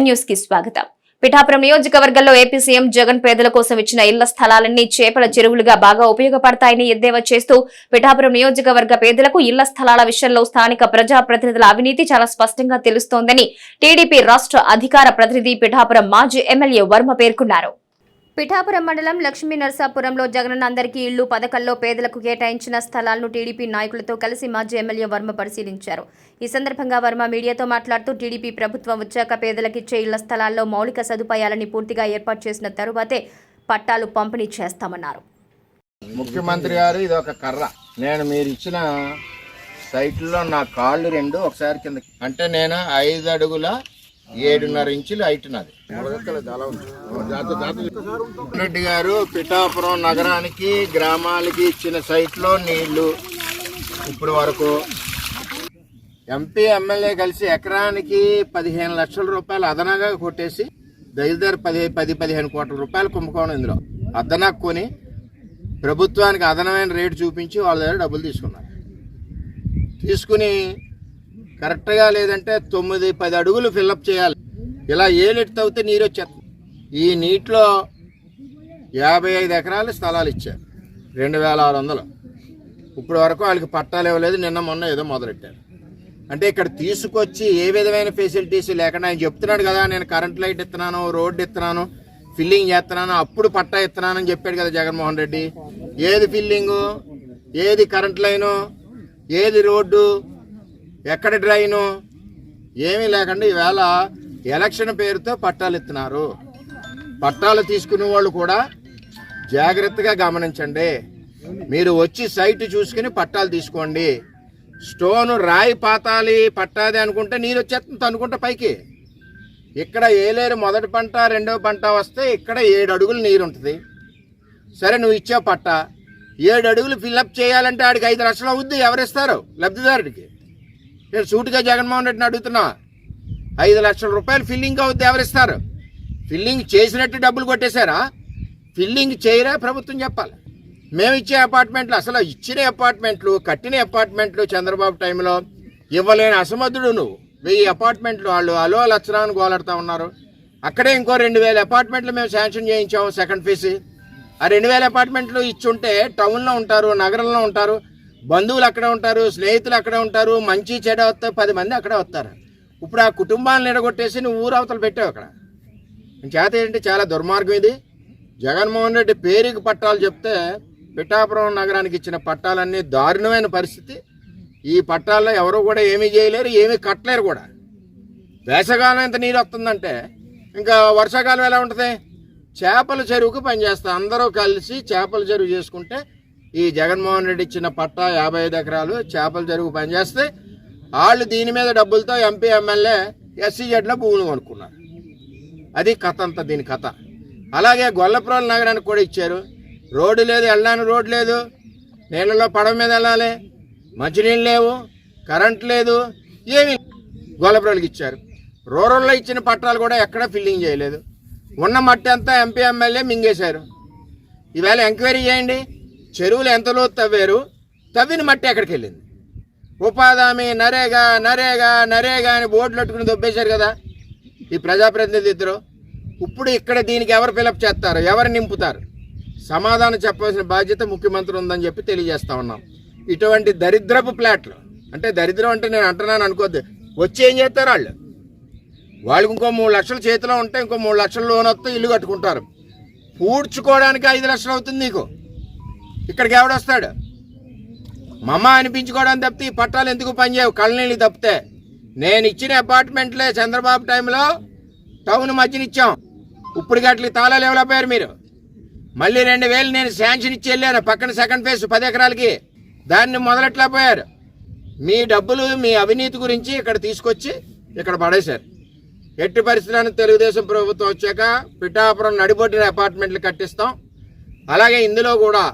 న్యూస్కి స్వాగతం. పిఠాపురం నియోజకవర్గంలో ఏపీ సీఎం జగన్ పేదల కోసం ఇచ్చిన ఇళ్ళ స్థలాలన్నీ చేపల చెరువులుగా బాగా ఉపయోగపడతాయని ఎద్దేవా చేస్తూ పిఠాపురం నియోజకవర్గ పేదలకు ఇళ్ళ స్థలాల విషయంలో స్థానిక ప్రజాప్రతినిధుల అవినీతి చాలా స్పష్టంగా తెలుస్తోందని టీడీపీ రాష్ట్ర అధికార ప్రతినిధి పిఠాపురం మాజీ ఎమ్మెల్యే వర్మ పేర్కొన్నారు. పిఠాపురం మండలం లక్ష్మీ నరసాపురంలో జగనన్న అందరికీ ఇళ్ళు పథకంలో పేదలకు కేటాయించిన స్థలాలను టీడీపీ నాయకులతో కలిసి మాజీ ఎమ్మెల్యే వర్మ పరిశీలించారు. ఈ సందర్భంగా వర్మ మీడియాతో మాట్లాడుతూ టీడీపీ ప్రభుత్వం వచ్చాక పేదలకిచ్చే ఇళ్ళ స్థలాల్లో మౌలిక సదుపాయాలని పూర్తిగా ఏర్పాటు చేసిన తరువాతే పట్టాలు పంపిణీ చేస్తామన్నారు. ముఖ్యమంత్రి గారు ఇది ఒక కర్ర. నేను మీరు ఇచ్చిన సైట్లో నా కాళ్ళు రెండు ఒకసారి కింద అంటే నేను ఐదు అడుగుల ఏడున్నర ఇంచులు హైట్ నాది. రెడ్డి గారు పిఠాపురం నగరానికి గ్రామాలకి ఇచ్చిన సైట్లో నీళ్ళు ఇప్పుడు వరకు. ఎంపీ ఎమ్మెల్యే కలిసి ఎకరానికి పదిహేను లక్షల రూపాయలు అదనంగా కొట్టేసి దగ్గర పది పది పదిహేను కోట్ల రూపాయలు కుంభకోణం ఇందులో. అదనకు కొని ప్రభుత్వానికి అదనమైన రేటు చూపించి వాళ్ళ దగ్గర డబ్బులు తీసుకున్నారు. తీసుకుని కరెక్ట్గా లేదంటే తొమ్మిది పది అడుగులు ఫిల్అప్ చేయాలి. ఇలా ఏలెట్టు తవ్వితే నీరు వచ్చేస్తుంది. ఈ నీటిలో యాభై ఐదు ఎకరాలు స్థలాలు ఇచ్చారు. రెండు వేల ఆరు వందలు. ఇప్పుడు వరకు వాళ్ళకి పట్టాలు ఇవ్వలేదు. నిన్న మొన్న ఏదో మొదలెట్టారు. అంటే ఇక్కడ తీసుకొచ్చి ఏ విధమైన ఫెసిలిటీస్ లేకుండా ఆయన చెప్తున్నాడు కదా నేను కరెంట్ లైట్ ఇస్తున్నాను రోడ్డు ఇస్తున్నాను ఫిల్లింగ్ చేస్తున్నాను అప్పుడు పట్టా ఇస్తున్నాను అని చెప్పాడు కదా జగన్మోహన్ రెడ్డి. ఏది ఫిల్లింగు ఏది కరెంట్ లైను ఏది రోడ్డు? ఎక్కడ డ్రైను? ఏమీ లేకుండా ఈవేళ ఎలక్షన్ పేరుతో పట్టాలు ఇస్తున్నారు పట్టాలు తీసుకునే వాళ్ళు కూడా జాగ్రత్తగా గమనించండి. మీరు వచ్చి సైట్ చూసుకుని పట్టాలు తీసుకోండి. స్టోన్ రాయి పాతాలి పట్టాది అనుకుంటే నీరు వచ్చేస్తుంది అనుకుంటా పైకి. ఇక్కడ ఏలేరు మొదటి పంట రెండవ పంట వస్తే ఇక్కడ ఏడు అడుగులు నీరు ఉంటుంది. సరే నువ్వు ఇచ్చావు పట్ట. ఏడు అడుగులు ఫిల్అప్ చేయాలంటే ఆడికి ఐదు లక్షలు అవుద్ది ఎవరిస్తారు లబ్ధిదారుడికి. నేను సూటిగా జగన్మోహన్ రెడ్డిని అడుగుతున్నా. ఐదు లక్షల రూపాయలు ఫిల్లింగ్ అవుద్ది ఎవరిస్తారు? ఫిల్లింగ్ చేసినట్టు డబ్బులు కొట్టేశారా? ఫిల్లింగ్ చేయరా ప్రభుత్వం చెప్పాలి. మేము ఇచ్చే అపార్ట్మెంట్లు అసలు ఇచ్చిన అపార్ట్మెంట్లు కట్టిన అపార్ట్మెంట్లు చంద్రబాబు టైంలో ఇవ్వలేని అసమర్థుడు నువ్వు. వెయ్యి అపార్ట్మెంట్లు వాళ్ళు అలో లక్షణాన్ని గోలాడుతూ ఉన్నారు. అక్కడే ఇంకో రెండు వేల అపార్ట్మెంట్లు మేము శాంక్షన్ చేయించాము సెకండ్ ఫేజ్. ఆ రెండు వేల అపార్ట్మెంట్లు ఇచ్చుంటే టౌన్లో ఉంటారు నగరంలో ఉంటారు. బంధువులు అక్కడ ఉంటారు స్నేహితులు అక్కడ ఉంటారు మంచి చెడ వస్తే పది మంది అక్కడ వస్తారు. ఇప్పుడు ఆ కుటుంబాలను ఎడగొట్టేసి నువ్వు ఊరు పెట్టావు అక్కడ. చేత ఏంటి? చాలా దుర్మార్గం ఇది. జగన్మోహన్ రెడ్డి పేరుకి పట్టాలు చెప్తే పిఠాపురం నగరానికి ఇచ్చిన పట్టాలన్నీ దారుణమైన పరిస్థితి. ఈ పట్టాల్లో ఎవరు కూడా ఏమీ చేయలేరు ఏమీ కట్టలేరు కూడా. వేసవకాలం ఎంత నీరు వస్తుందంటే ఇంకా వర్షాకాలం ఎలా ఉంటుంది? చేపల చెరువుకు పనిచేస్తా. అందరూ కలిసి చేపల చెరువు చేసుకుంటే ఈ జగన్మోహన్ రెడ్డి ఇచ్చిన పట్టా యాభై ఐదు ఎకరాలు చేపల చెరువు పనిచేస్తే వాళ్ళు దీని మీద డబ్బులతో ఎంపీ ఎమ్మెల్యే ఎస్సీ జడ్లో భూములు కొనుక్కున్నారు. అది కథ అంతా దీని కథ. అలాగే గొల్లపురం నగరానికి కూడా ఇచ్చారు. రోడ్డు లేదు వెళ్ళడానికి రోడ్డు లేదు. నీళ్ళలో పడవ మీద వెళ్ళాలి. మంచినీళ్ళు లేవు కరెంట్ లేదు ఏమీ గొల్లపురాలకి ఇచ్చారు. రూరల్లో ఇచ్చిన పట్టాలు కూడా ఎక్కడా ఫిల్లింగ్ చేయలేదు. ఉన్న మట్టి అంతా ఎంపీ ఎమ్మెల్యే మింగేశారు. ఈవేళ ఎంక్వైరీ చేయండి. చెరువులు ఎంత లోతు తవ్వారు? తవ్విన మట్టి ఎక్కడికి వెళ్ళింది ఉపాధామి నరేగా నరేగా నరేగా అని బోర్డులు పెట్టుకుని దొబ్బేశారు కదా. ఈ ప్రజాప్రతినిధి ఇద్దరు ఇప్పుడు ఇక్కడ దీనికి ఎవరు ఫిలప్ చేస్తారు? ఎవరు నింపుతారు? సమాధానం చెప్పవలసిన బాధ్యత ముఖ్యమంత్రి ఉందని చెప్పి తెలియజేస్తా ఉన్నాం. ఇటువంటి దరిద్రపు ప్లాట్లు అంటే దరిద్రం అంటే నేను అంటున్నాను అనుకోద్దు. వచ్చి ఏం చేస్తారు వాళ్ళు? వాళ్ళకి ఇంకో మూడు లక్షలు చేతిలో ఉంటే ఇంకో మూడు లక్షలు లోన్ వస్తే ఇల్లు కట్టుకుంటారు. పూడ్చుకోవడానికి ఐదు లక్షలు అవుతుంది నీకు. ఇక్కడికి ఎవడొస్తాడు మమ్మ అనిపించుకోవడం తప్పితే ఈ పట్టాలు ఎందుకు పనిచేయవు? కళ్ళనీళ్ళు తప్పితే. నేను ఇచ్చిన అపార్ట్మెంట్లే చంద్రబాబు టైంలో టౌన్ మధ్యనిచ్చాం. ఇప్పుడు గట్లకి తాళాలు ఎవరైపోయారు మీరు? మళ్ళీ రెండు వేలు నేను శాంక్షన్ ఇచ్చి వెళ్ళాను పక్కన సెకండ్ ఫేజ్ పది ఎకరాలకి. దాన్ని మొదలెట్లేకపోయారు మీ డబ్బులు మీ అవినీతి గురించి ఇక్కడ తీసుకొచ్చి ఇక్కడ పడేశారు. ఎట్టి పరిస్థితులను తెలుగుదేశం ప్రభుత్వం వచ్చాక పిఠాపురం నడిబొడ్డిన అపార్ట్మెంట్లు కట్టిస్తాం. అలాగే ఇందులో కూడా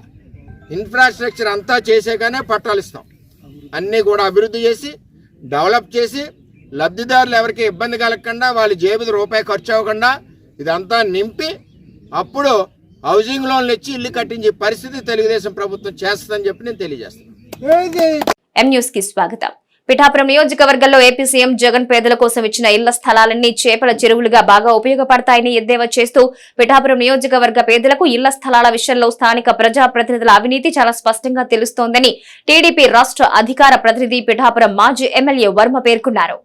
ఇన్ఫ్రాస్ట్రక్చర్ అంతా చేసాకనే పట్టాలు ఇస్తాం. అన్నీ కూడా అభివృద్ధి చేసి డెవలప్ చేసి లబ్ధిదారులు ఎవరికి ఇబ్బంది కలగకుండా వాళ్ళ జేబుది రూపాయి ఖర్చు అవ్వకుండా ఇదంతా నింపి అప్పుడు హౌసింగ్ లోన్లు ఇచ్చి ఇల్లు కట్టించే పరిస్థితి తెలుగుదేశం ప్రభుత్వం చేస్తుందని చెప్పి నేను తెలియజేస్తాను. ఎం న్యూస్కి స్వాగతం. పిఠాపురం నియోజకవర్గంలో ఏపీ సీఎం జగన్ పేదల కోసం ఇచ్చిన ఇళ్ళ స్థలాలన్నీ చేపల చెరువులుగా బాగా ఉపయోగపడతాయని ఎద్దేవా చేస్తూ పిఠాపురం నియోజకవర్గ పేదలకు ఇళ్ళ స్థలాల విషయంలో స్థానిక ప్రజాప్రతినిధుల అవినీతి చాలా స్పష్టంగా తెలుస్తోందని టీడీపీ రాష్ట్ర అధికార ప్రతినిధి పిఠాపురం మాజీ ఎమ్మెల్యే వర్మ పేర్కొన్నారు.